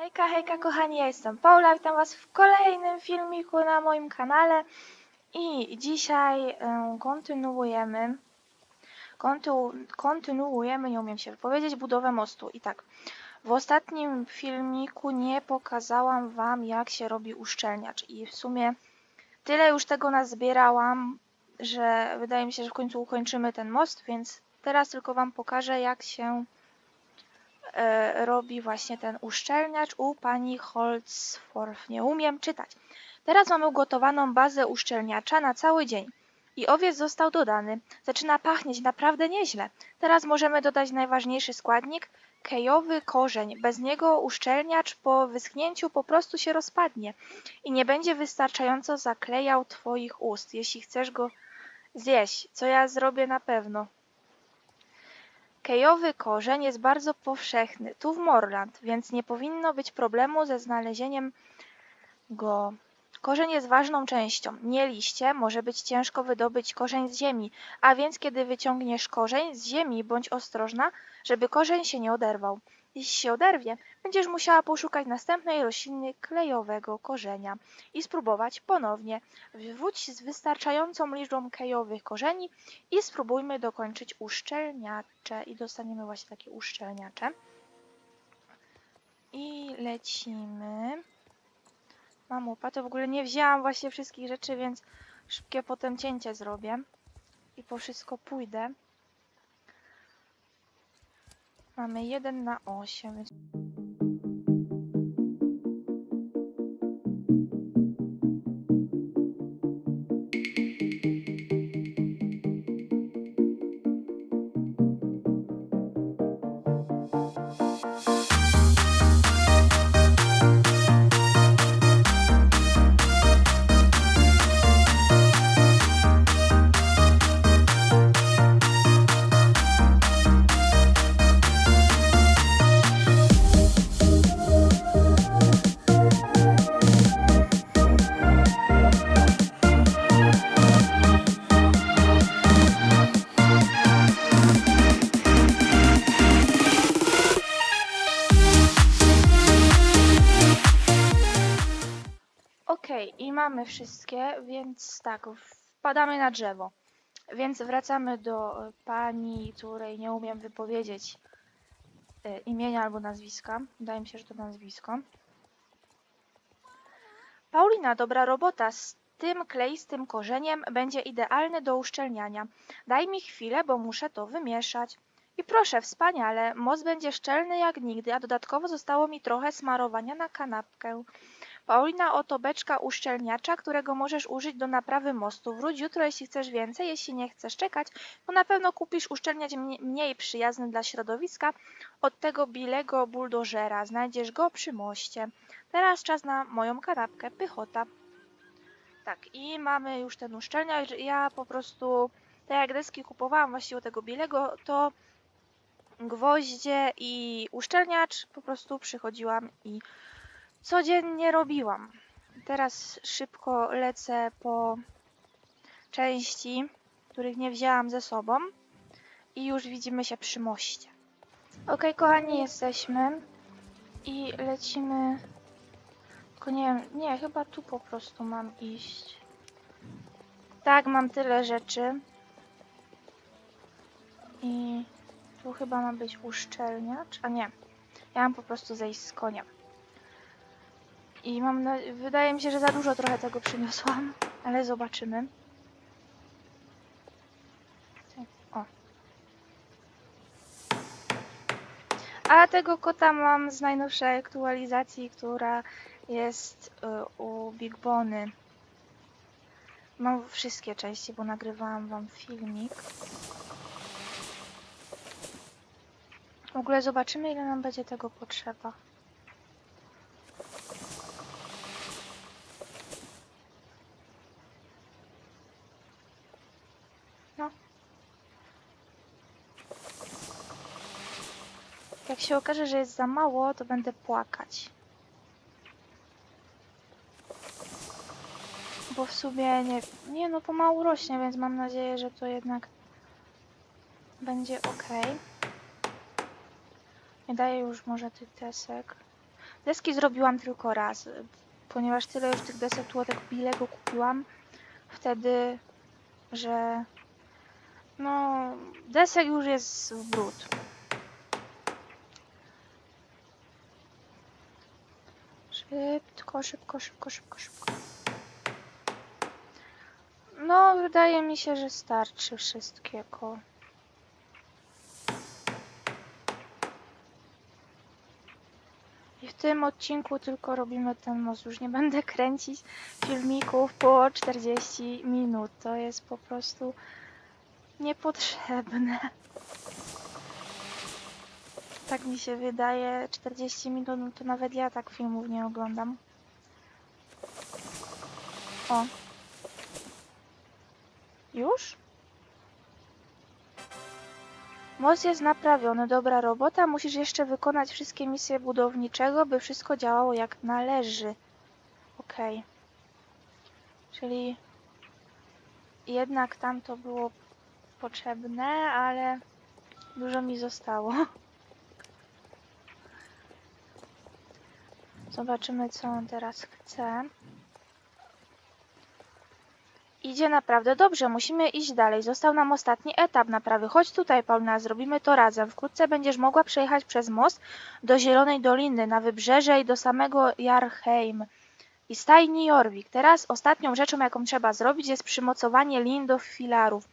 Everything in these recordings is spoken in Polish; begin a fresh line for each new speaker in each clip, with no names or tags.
Hejka, hejka kochani, ja jestem Paula, witam was w kolejnym filmiku na moim kanale. I dzisiaj em, kontynuujemy kontynu, kontynuujemy, nie umiem się wypowiedzieć, budowę mostu. I tak w ostatnim filmiku nie pokazałam wam jak się robi uszczelniacz. I w sumie tyle już tego nazbierałam, że wydaje mi się, że w końcu ukończymy ten most, więc teraz tylko wam pokażę jak się e, robi właśnie ten uszczelniacz u pani Holzforth. Nie umiem czytać. Teraz mamy ugotowaną bazę uszczelniacza na cały dzień. I owiec został dodany. Zaczyna pachnieć naprawdę nieźle. Teraz możemy dodać najważniejszy składnik kejowy korzeń. Bez niego uszczelniacz po wyschnięciu po prostu się rozpadnie i nie będzie wystarczająco zaklejał twoich ust, jeśli chcesz go zjeść, co ja zrobię na pewno. Kejowy korzeń jest bardzo powszechny tu w Morland, więc nie powinno być problemu ze znalezieniem go. Korzeń jest ważną częścią, nie liście, może być ciężko wydobyć korzeń z ziemi, a więc kiedy wyciągniesz korzeń z ziemi, bądź ostrożna, żeby korzeń się nie oderwał. Jeśli się oderwie, będziesz musiała poszukać następnej rośliny klejowego korzenia i spróbować ponownie. Wywódź z wystarczającą liczbą klejowych korzeni i spróbujmy dokończyć uszczelniacze i dostaniemy właśnie takie uszczelniacze. I lecimy. Mam łopatę, w ogóle nie wzięłam właśnie wszystkich rzeczy, więc szybkie potem cięcie zrobię. I po wszystko pójdę. Mamy 1 na 8, mamy wszystkie, więc tak, wpadamy na drzewo. Więc wracamy do e, pani, której nie umiem wypowiedzieć e, imienia albo nazwiska. Wydaje mi się, że to nazwisko. Paulina, dobra robota. Z tym kleistym korzeniem będzie idealny do uszczelniania. Daj mi chwilę, bo muszę to wymieszać. I proszę, wspaniale, most będzie szczelny jak nigdy, a dodatkowo zostało mi trochę smarowania na kanapkę. Paulina, oto beczka uszczelniacza, którego możesz użyć do naprawy mostu. Wróć jutro, jeśli chcesz więcej. Jeśli nie chcesz czekać, to na pewno kupisz uszczelniacz mnie- mniej przyjazny dla środowiska od tego bilego buldożera. Znajdziesz go przy moście. Teraz czas na moją kanapkę. Pychota. Tak, i mamy już ten uszczelniacz. Ja po prostu, tak jak deski kupowałam właściwie u tego bilego, to gwoździe i uszczelniacz po prostu przychodziłam i codziennie robiłam. Teraz szybko lecę po części, których nie wzięłam ze sobą i już widzimy się przy moście. Ok, kochani, jesteśmy i lecimy. Tylko nie wiem, nie, chyba tu po prostu mam iść. Tak, mam tyle rzeczy. I tu chyba ma być uszczelniacz, a nie. Ja mam po prostu zejść z konia. I mam na... wydaje mi się, że za dużo trochę tego przyniosłam, ale zobaczymy. O. A tego kota mam z najnowszej aktualizacji, która jest y, u Big Bony. Mam wszystkie części, bo nagrywałam wam filmik. W ogóle zobaczymy, ile nam będzie tego potrzeba. Jak się okaże, że jest za mało, to będę płakać. Bo w sumie nie, nie no pomału rośnie, więc mam nadzieję, że to jednak będzie ok. Nie daję już może tych desek. Deski zrobiłam tylko raz, ponieważ tyle już tych desek tłotek bilego kupiłam wtedy, że no desek już jest w brud. Szybko, szybko, szybko, szybko, szybko. No, wydaje mi się, że starczy wszystkiego. I w tym odcinku tylko robimy ten most. Już nie będę kręcić filmików po 40 minut. To jest po prostu niepotrzebne. Tak mi się wydaje. 40 minut, no to nawet ja tak filmów nie oglądam. O. Już? Most jest naprawiony, dobra robota. Musisz jeszcze wykonać wszystkie misje budowniczego, by wszystko działało jak należy. Okej. Czyli jednak tam to było potrzebne, ale dużo mi zostało. Zobaczymy, co on teraz chce. Idzie naprawdę dobrze, musimy iść dalej. Został nam ostatni etap naprawy. Chodź tutaj, Paulina, zrobimy to razem. Wkrótce będziesz mogła przejechać przez most do Zielonej Doliny, na wybrzeże i do samego Jarheim i stajni Jorvik. Teraz ostatnią rzeczą, jaką trzeba zrobić, jest przymocowanie lin do filarów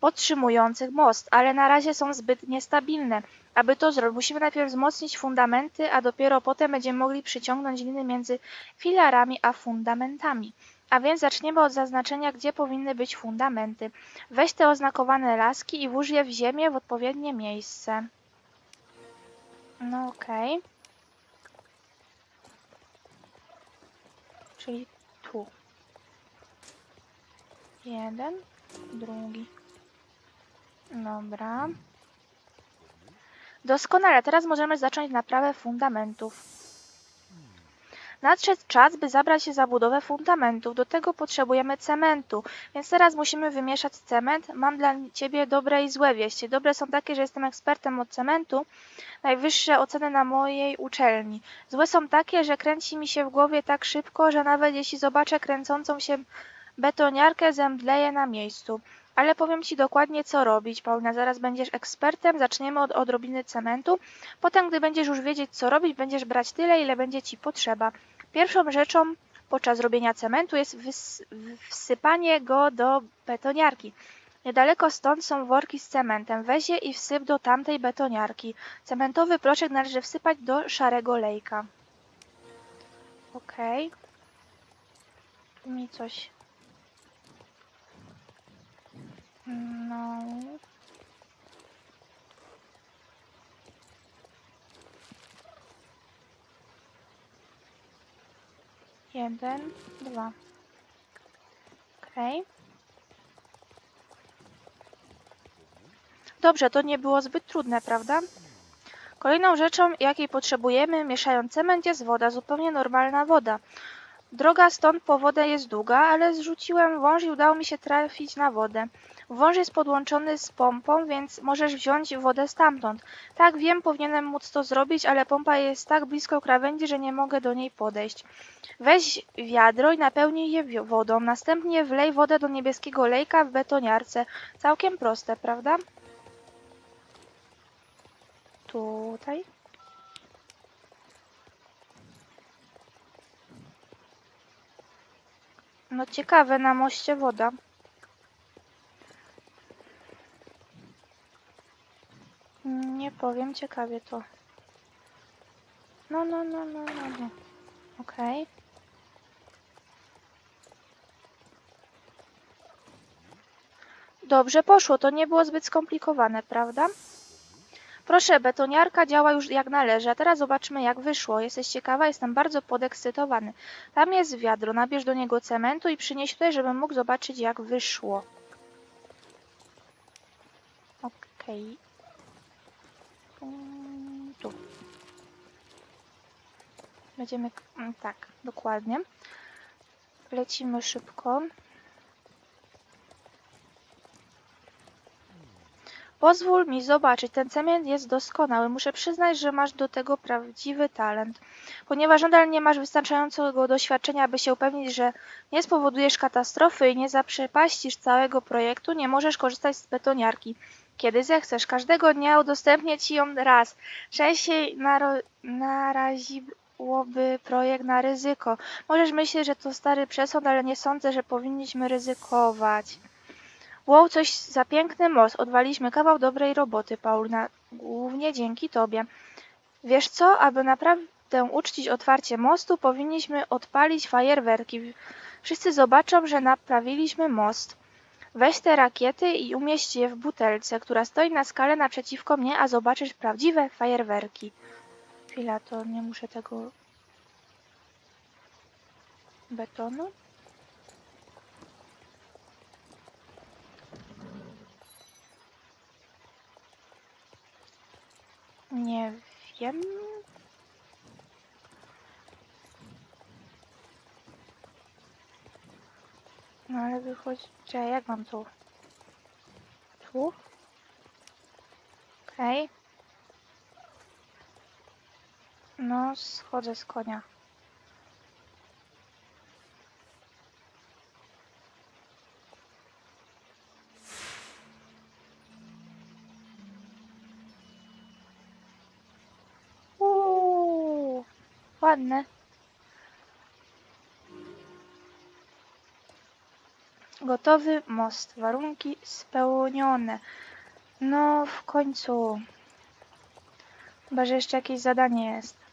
podtrzymujących most, ale na razie są zbyt niestabilne. Aby to zrobić, musimy najpierw wzmocnić fundamenty, a dopiero potem będziemy mogli przyciągnąć liny między filarami a fundamentami. A więc zaczniemy od zaznaczenia, gdzie powinny być fundamenty. Weź te oznakowane laski i włóż je w ziemię w odpowiednie miejsce. No okej. Czyli tu. Jeden, drugi. Dobra. Doskonale, teraz możemy zacząć naprawę fundamentów. Nadszedł czas, by zabrać się za budowę fundamentów. Do tego potrzebujemy cementu, więc teraz musimy wymieszać cement. Mam dla Ciebie dobre i złe wieści. Dobre są takie, że jestem ekspertem od cementu. Najwyższe oceny na mojej uczelni. Złe są takie, że kręci mi się w głowie tak szybko, że nawet jeśli zobaczę kręcącą się betoniarkę, zemdleję na miejscu. Ale powiem Ci dokładnie, co robić, Paulina. Zaraz będziesz ekspertem. Zaczniemy od odrobiny cementu. Potem, gdy będziesz już wiedzieć, co robić, będziesz brać tyle, ile będzie Ci potrzeba. Pierwszą rzeczą podczas robienia cementu jest wsypanie go do betoniarki. Niedaleko stąd są worki z cementem. Weź je i wsyp do tamtej betoniarki. Cementowy proszek należy wsypać do szarego lejka. Okej. Mi coś... No... Jeden, dwa. Okej. Dobrze, to nie było zbyt trudne, prawda? Kolejną rzeczą, jakiej potrzebujemy, mieszając cement, jest woda, zupełnie normalna woda. Droga stąd po wodę jest długa, ale zrzuciłem wąż i udało mi się trafić na wodę. Wąż jest podłączony z pompą, więc możesz wziąć wodę stamtąd. Tak, wiem, powinienem móc to zrobić, ale pompa jest tak blisko krawędzi, że nie mogę do niej podejść. Weź wiadro i napełnij je wodą. Następnie wlej wodę do niebieskiego lejka w betoniarce. Całkiem proste, prawda? Tutaj. No ciekawe, na moście woda. Nie powiem, ciekawie to. No, no, no, no, no, no. Okej. Dobrze poszło, to nie było zbyt skomplikowane, prawda? Proszę, betoniarka działa już jak należy, a teraz zobaczmy jak wyszło. Jesteś ciekawa? Jestem bardzo podekscytowany. Tam jest wiadro, nabierz do niego cementu i przynieś tutaj, żebym mógł zobaczyć jak wyszło. Okej. Mm, Będziemy... mm, Tak, dokładnie. Lecimy szybko. Pozwól mi zobaczyć, ten cement jest doskonały. Muszę przyznać, że masz do tego prawdziwy talent. Ponieważ nadal nie masz wystarczającego doświadczenia, by się upewnić, że nie spowodujesz katastrofy i nie zaprzepaścisz całego projektu, nie możesz korzystać z betoniarki. Kiedy zechcesz, każdego dnia udostępnię ci ją raz. Częściej naro- naraziłoby projekt na ryzyko. Możesz myśleć, że to stary przesąd, ale nie sądzę, że powinniśmy ryzykować. Wow, coś za piękny most. Odwaliśmy kawał dobrej roboty, Paulina. Głównie dzięki tobie. Wiesz co, aby naprawdę uczcić otwarcie mostu, powinniśmy odpalić fajerwerki. Wszyscy zobaczą, że naprawiliśmy most. Weź te rakiety i umieść je w butelce, która stoi na skale naprzeciwko mnie, a zobaczysz prawdziwe fajerwerki. Chwila, to nie muszę tego betonu? Nie wiem. No ale wychodzi... Czekaj, jak mam tu? Tu? Okej. Schodzę z konia. Ładne. Gotowy most. Warunki spełnione. No, w końcu. Chyba, że jeszcze jakieś zadanie jest.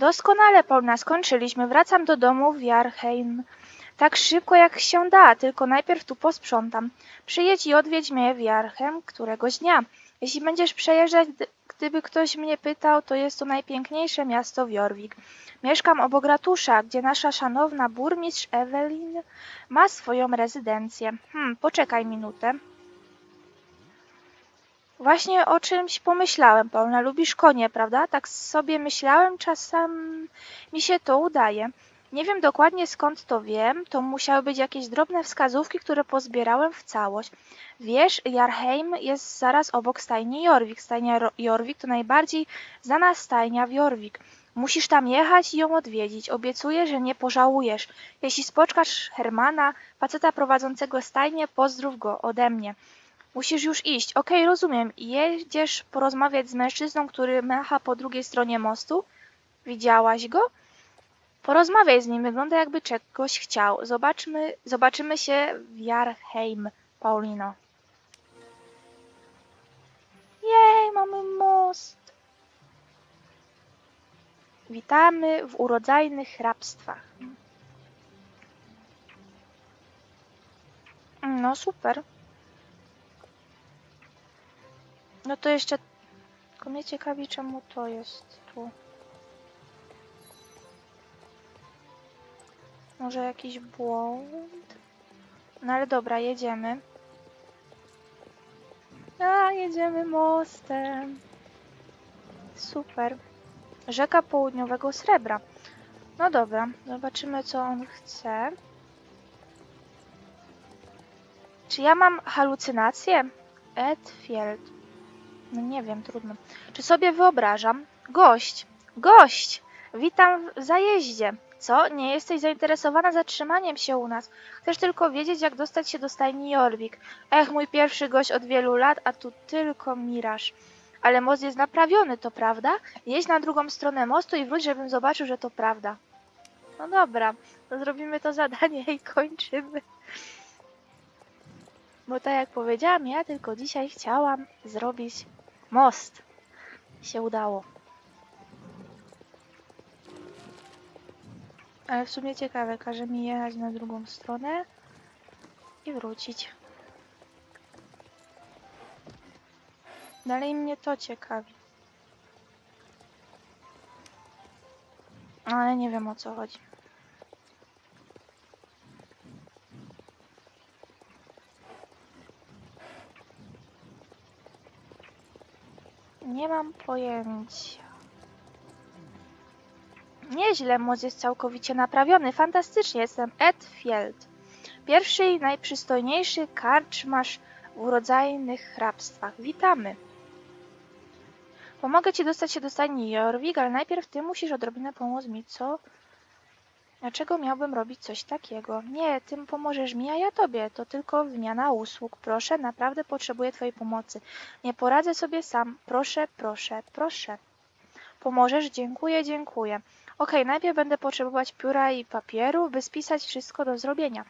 Doskonale, Paulina, skończyliśmy. Wracam do domu w Jarheim. Tak szybko jak się da, tylko najpierw tu posprzątam. Przyjedź i odwiedź mnie w Jarchem któregoś dnia. Jeśli będziesz przejeżdżać, gdy- gdyby ktoś mnie pytał, to jest to najpiękniejsze miasto w Jorvik. Mieszkam obok ratusza, gdzie nasza szanowna burmistrz Ewelin ma swoją rezydencję. Hmm, poczekaj minutę. Właśnie o czymś pomyślałem, Paulina. Lubisz konie, prawda? Tak sobie myślałem, czasem mi się to udaje. Nie wiem dokładnie skąd to wiem, to musiały być jakieś drobne wskazówki, które pozbierałem w całość. Wiesz, Jarheim jest zaraz obok stajni Jorvik. Stajnia Jorvik to najbardziej znana stajnia w Jorvik. Musisz tam jechać i ją odwiedzić. Obiecuję, że nie pożałujesz. Jeśli spotkasz Hermana, faceta prowadzącego stajnię, pozdrów go ode mnie. Musisz już iść. Okej, rozumiem. Jedziesz porozmawiać z mężczyzną, który macha po drugiej stronie mostu? Widziałaś go? Porozmawiaj z nim, wygląda jakby czegoś chciał. Zobaczmy, zobaczymy się w Jarheim, Paulino. Jej, mamy most. Witamy w urodzajnych hrabstwach. No super. No to jeszcze... Tylko mnie ciekawi, czemu to jest tu. Może jakiś błąd? No ale dobra, jedziemy. A, jedziemy mostem. Super. Rzeka Południowego Srebra. No dobra, zobaczymy co on chce. Czy ja mam halucynacje? Edfield. No nie wiem, trudno. Czy sobie wyobrażam? Gość! Gość! Witam w zajeździe. Co? Nie jesteś zainteresowana zatrzymaniem się u nas. Chcesz tylko wiedzieć, jak dostać się do stajni Jorvik. Ech, mój pierwszy gość od wielu lat, a tu tylko miraż. Ale most jest naprawiony, to prawda? Jedź na drugą stronę mostu i wróć, żebym zobaczył, że to prawda. No dobra, to zrobimy to zadanie i kończymy. Bo tak jak powiedziałam, ja tylko dzisiaj chciałam zrobić most. Się udało. Ale w sumie ciekawe, każe mi jechać na drugą stronę i wrócić. Dalej mnie to ciekawi. Ale nie wiem o co chodzi. Nie mam pojęcia. Nieźle, moc jest całkowicie naprawiony. Fantastycznie, jestem Ed Field. Pierwszy i najprzystojniejszy karczmasz w urodzajnych hrabstwach. Witamy. Pomogę ci dostać się do stajni Jorvik, ale najpierw ty musisz odrobinę pomóc mi, co? Dlaczego miałbym robić coś takiego? Nie, tym pomożesz mi, a ja tobie. To tylko wymiana usług. Proszę, naprawdę potrzebuję twojej pomocy. Nie poradzę sobie sam. Proszę, proszę, proszę. Pomożesz? Dziękuję, dziękuję. Okej, najpierw będę potrzebować pióra i papieru, by spisać wszystko do zrobienia.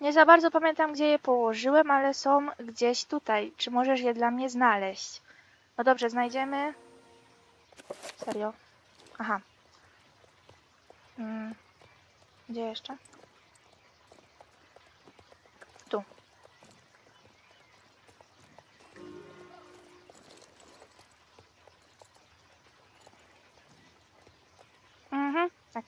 Nie za bardzo pamiętam, gdzie je położyłem, ale są gdzieś tutaj. Czy możesz je dla mnie znaleźć? No dobrze, znajdziemy. Serio? Aha. Mm. Gdzie jeszcze? Tu. Mhm, tak.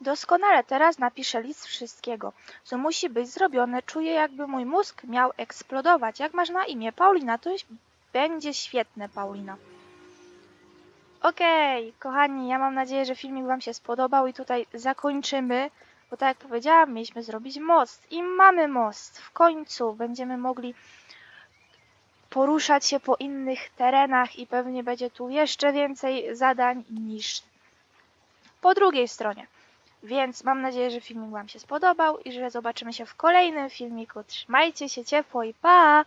Doskonale, teraz napiszę list wszystkiego, co musi być zrobione. Czuję, jakby mój mózg miał eksplodować. Jak masz na imię? Paulina, to będzie świetne, Paulina. Okej, kochani, ja mam nadzieję, że filmik Wam się spodobał i tutaj zakończymy, bo tak jak powiedziałam, mieliśmy zrobić most i mamy most. W końcu będziemy mogli poruszać się po innych terenach i pewnie będzie tu jeszcze więcej zadań niż po drugiej stronie. Więc mam nadzieję, że filmik Wam się spodobał i że zobaczymy się w kolejnym filmiku. Trzymajcie się ciepło i pa!